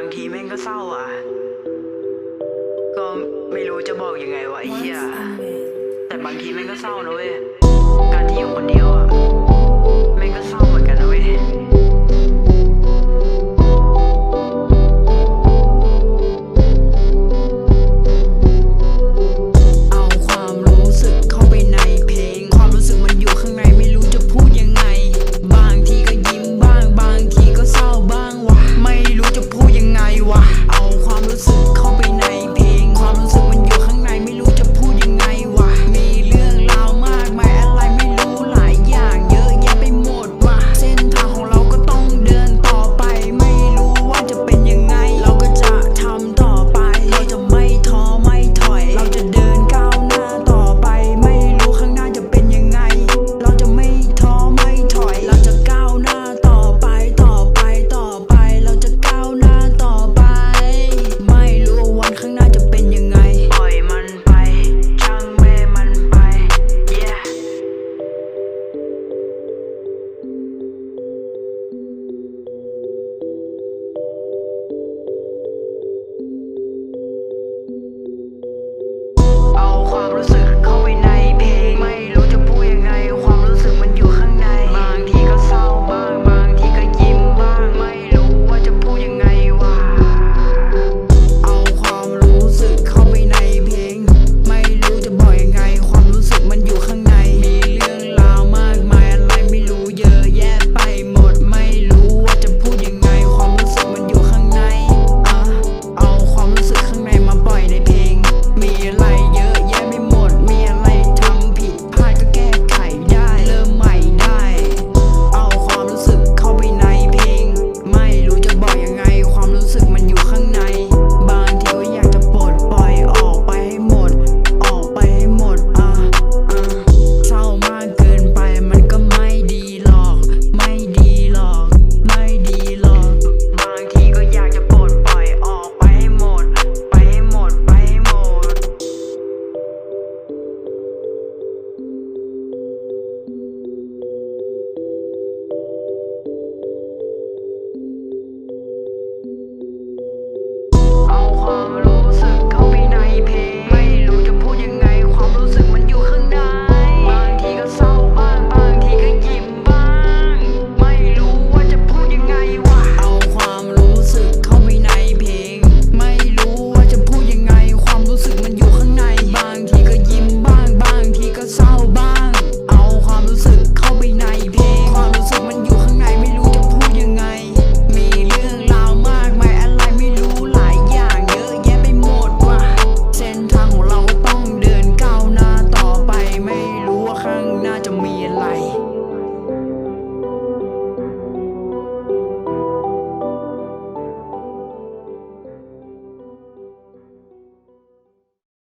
างทีแม่งก็เศร้าอะ ก็ไม่รู้จะบอกยังไงวะเฮียแต่บางทีแม่งก็เศร้านะเว้ยการที่อยู่ ความรู้สึก ข้างน่าจะมีอะไร